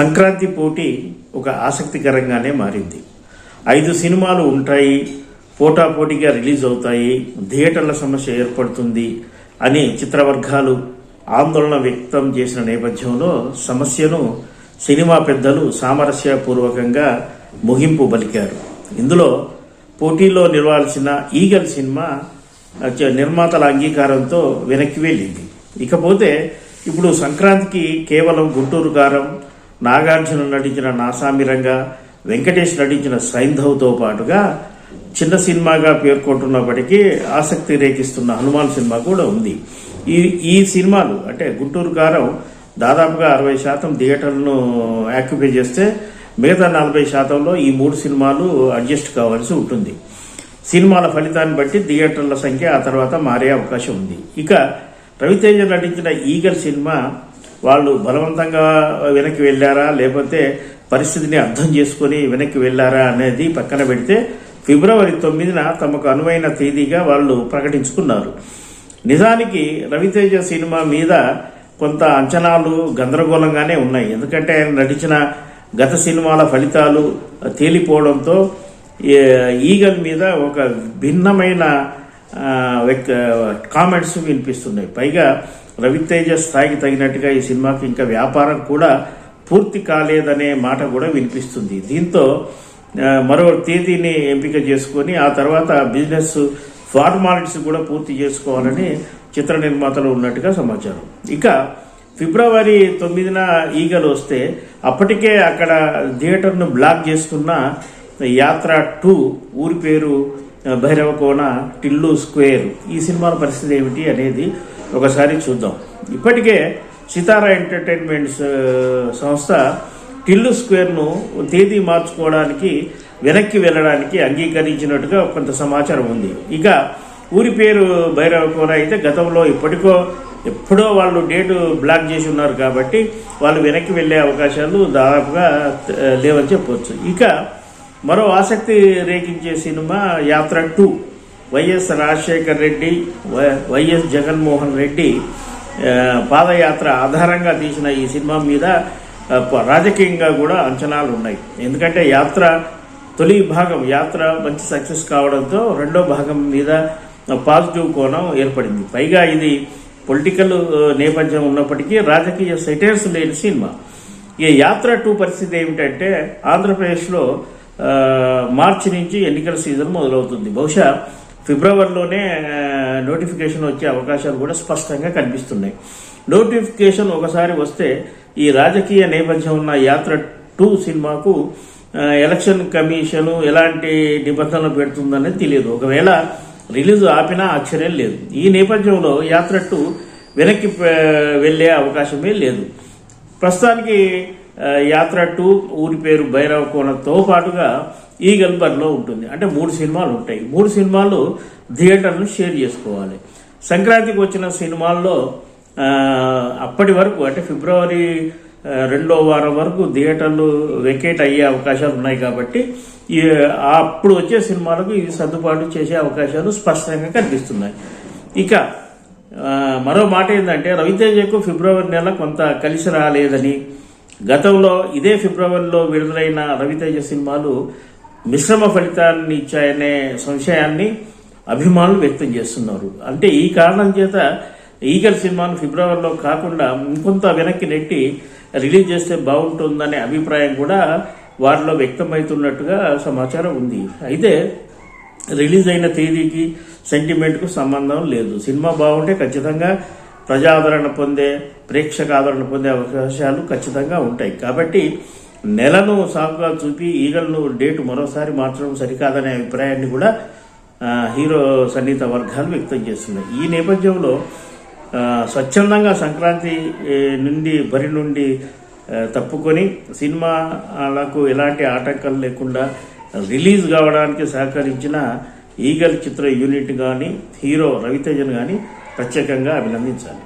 సంక్రాంతి పోటీ ఒక ఆసక్తికరంగానే మారింది. ఐదు సినిమాలు ఉంటాయి పోటాపోటీగా రిలీజ్ అవుతాయి థియేటర్ల సమస్య ఏర్పడుతుంది అని చిత్రవర్గాలు ఆందోళన వ్యక్తం చేసిన నేపథ్యంలో సమస్యను సినిమా పెద్దలు సామరస్యపూర్వకంగా ముగింపు పలికారు. ఇందులో పోటీలో నిలవాల్సిన ఈగల్ సినిమా నిర్మాతల అంగీకారంతో వెనక్కి వెళ్ళింది. ఇకపోతే ఇప్పుడు సంక్రాంతికి కేవలం గుంటూరు కారం నాగార్జున నటించిన నాసామిరంగా వెంకటేష్ నటించిన సైంధవ్తో పాటుగా చిన్న సినిమాగా పేర్కొంటున్నప్పటికీ ఆసక్తి రేకిస్తున్న హనుమాన్ సినిమా కూడా ఉంది. ఈ ఈ సినిమాలు అంటే గుంటూరు కారం దాదాపుగా అరవై శాతం థియేటర్లను యాక్యుపై చేస్తే మిగతా నలభై శాతంలో ఈ మూడు సినిమాలు అడ్జస్ట్ కావాల్సి ఉంటుంది. సినిమాల ఫలితాన్ని బట్టి థియేటర్ల సంఖ్య ఆ తర్వాత మారే అవకాశం ఉంది. ఇక రవితేజ నటించిన ఈగల్ సినిమా వాళ్ళు బలవంతంగా వెనక్కి వెళ్ళారా? లేకపోతే పరిస్థితిని అర్థం చేసుకొని వెనక్కి వెళ్ళారా అనేది పక్కన పెడితే ఫిబ్రవరి తొమ్మిదిన తమకు అనువైన తేదీగా వాళ్ళు ప్రకటించుకున్నారు. నిజానికి రవితేజ సినిమా మీద కొంత అంచనాలు గందరగోళంగానే ఉన్నాయి. ఎందుకంటే ఆయన నటించిన గత సినిమాల ఫలితాలు తేలిపోవడంతో ఈగల్ మీద ఒక భిన్నమైన కామెంట్స్ వినిపిస్తున్నాయి. పైగా రవితేజ స్థాయికి తగినట్టుగా ఈ సినిమాకి ఇంకా వ్యాపారం కూడా పూర్తి కాలేదనే మాట కూడా వినిపిస్తుంది. దీంతో మరో తేదీని ఎంపిక చేసుకొని ఆ తర్వాత బిజినెస్ ఫార్మాలిటీస్ కూడా పూర్తి చేసుకోవాలని చిత్ర నిర్మాతలు ఉన్నట్టుగా సమాచారం. ఇక ఫిబ్రవరి తొమ్మిదిన ఈగలు వస్తే అప్పటికే అక్కడ థియేటర్ను బ్లాక్ చేసుకున్న యాత్ర టూ ఊరి పేరు భైరవకోన టిల్లు స్క్వేర్. ఈ సినిమాల పరిస్థితి ఏమిటి అనేది ఒకసారి చూద్దాం. ఇప్పటికే సితారా ఎంటర్టైన్మెంట్స్ సంస్థ టిల్లు స్క్వేర్ను తేదీ మార్చుకోవడానికి వెనక్కి వెళ్ళడానికి అంగీకరించినట్టుగా కొంత సమాచారం ఉంది. ఇక ఊరి పేరు భైరవకోన అయితే గతంలో ఇప్పటికో ఎప్పుడో వాళ్ళు డేటు బ్లాక్ చేసి ఉన్నారు కాబట్టి వాళ్ళు వెనక్కి వెళ్ళే అవకాశాలు దాదాపుగా లేవని చెప్పవచ్చు ఇక మరో ఆసక్తి రేకించే cinema Yatra two. Y S Rajasekhar Reddy Y S Jaganmohan Reddy padayatra ఆధారంగా తీసిన ఈ సినిమా మీద రాజకీయంగా కూడా అంచనాలు ఉన్నాయి ఎందుకంటే యాత్ర తొలి భాగం యాత్ర మంచి సక్సెస్ కావడంతో రెండో భాగం మీద పాజిటివ్ కోణం ఏర్పడింది. పైగా ఇది పొలిటికల్ నేపథ్యం ఉన్నప్పటికీ రాజకీయ సెటైర్స్ లేని సినిమా. ఈ యాత్ర టూ పరిస్థితి ఏమిటంటే ఆంధ్రప్రదేశ్లో మార్చి నుంచి ఎన్నికల సీజన్ మొదలవుతుంది. బహుశా ఫిబ్రవరిలోనే నోటిఫికేషన్ వచ్చే అవకాశాలు కూడా స్పష్టంగా కనిపిస్తున్నాయి. నోటిఫికేషన్ ఒకసారి వస్తే ఈ రాజకీయ నేపథ్యం ఉన్న యాత్ర టూ సినిమాకు ఎలక్షన్ కమిషన్ ఎలాంటి నిబంధనలు పెడుతుందనేది తెలియదు. ఒకవేళ రిలీజ్ ఆపినా ఆశ్చర్యం లేదు. ఈ నేపథ్యంలో యాత్ర టూ వెనక్కి వెళ్ళే అవకాశమే లేదు. ప్రస్తుతానికి యాత్ర టూ ఊరి పేరు భైరవ కోణతో పాటుగా ఈ గల్బర్లో ఉంటుంది. అంటే మూడు సినిమాలు ఉంటాయి. మూడు సినిమాలు థియేటర్ను షేర్ చేసుకోవాలి. సంక్రాంతికి వచ్చిన సినిమాల్లో అప్పటి వరకు అంటే ఫిబ్రవరి రెండో వారం వరకు థియేటర్లు వెకేట్ అయ్యే అవకాశాలు ఉన్నాయి కాబట్టి ఈ అప్పుడు వచ్చే సినిమాలకు ఇది సర్దుబాటు చేసే అవకాశాలు స్పష్టంగా కనిపిస్తున్నాయి. ఇక మరో మాట ఏంటంటే రవితేజకు ఫిబ్రవరి నెల కొంత కలిసి రాలేదని గతంలో ఇదే ఫిబ్రవరిలో విడుదలైన రవితేజ సినిమాలు మిశ్రమ ఫలితాన్ని ఇచ్చాయనే సంశయాన్ని అభిమానులు వ్యక్తం చేస్తున్నారు. అంటే ఈ కారణం చేత ఈగల్ సినిమాను ఫిబ్రవరిలో కాకుండా ఇంకొంత వెనక్కి నెట్టి రిలీజ్ చేస్తే బాగుంటుందనే అభిప్రాయం కూడా వారిలో వ్యక్తమవుతున్నట్టుగా సమాచారం ఉంది. అయితే రిలీజ్ అయిన తేదీకి సెంటిమెంట్కు సంబంధం లేదు. సినిమా బాగుంటే ఖచ్చితంగా ప్రజాదరణ పొందే ప్రేక్షక ఆదరణ పొందే అవకాశాలు ఖచ్చితంగా ఉంటాయి. కాబట్టి నెలను సాకుగా చూపి ఈగలను డేట్ మరోసారి మార్చడం సరికాదనే అభిప్రాయాన్ని కూడా హీరో సన్నిహిత వర్గాలు వ్యక్తం చేస్తున్నాయి. ఈ నేపథ్యంలో స్వచ్ఛందంగా సంక్రాంతి నుండి బరి నుండి తప్పుకొని సినిమాలకు ఎలాంటి ఆటంకాలు లేకుండా రిలీజ్ కావడానికి సహకరించిన ఈగల్ చిత్ర యూనిట్ కానీ హీరో రవితేజన్ కానీ ప్రత్యేకంగా అభినందించాలి.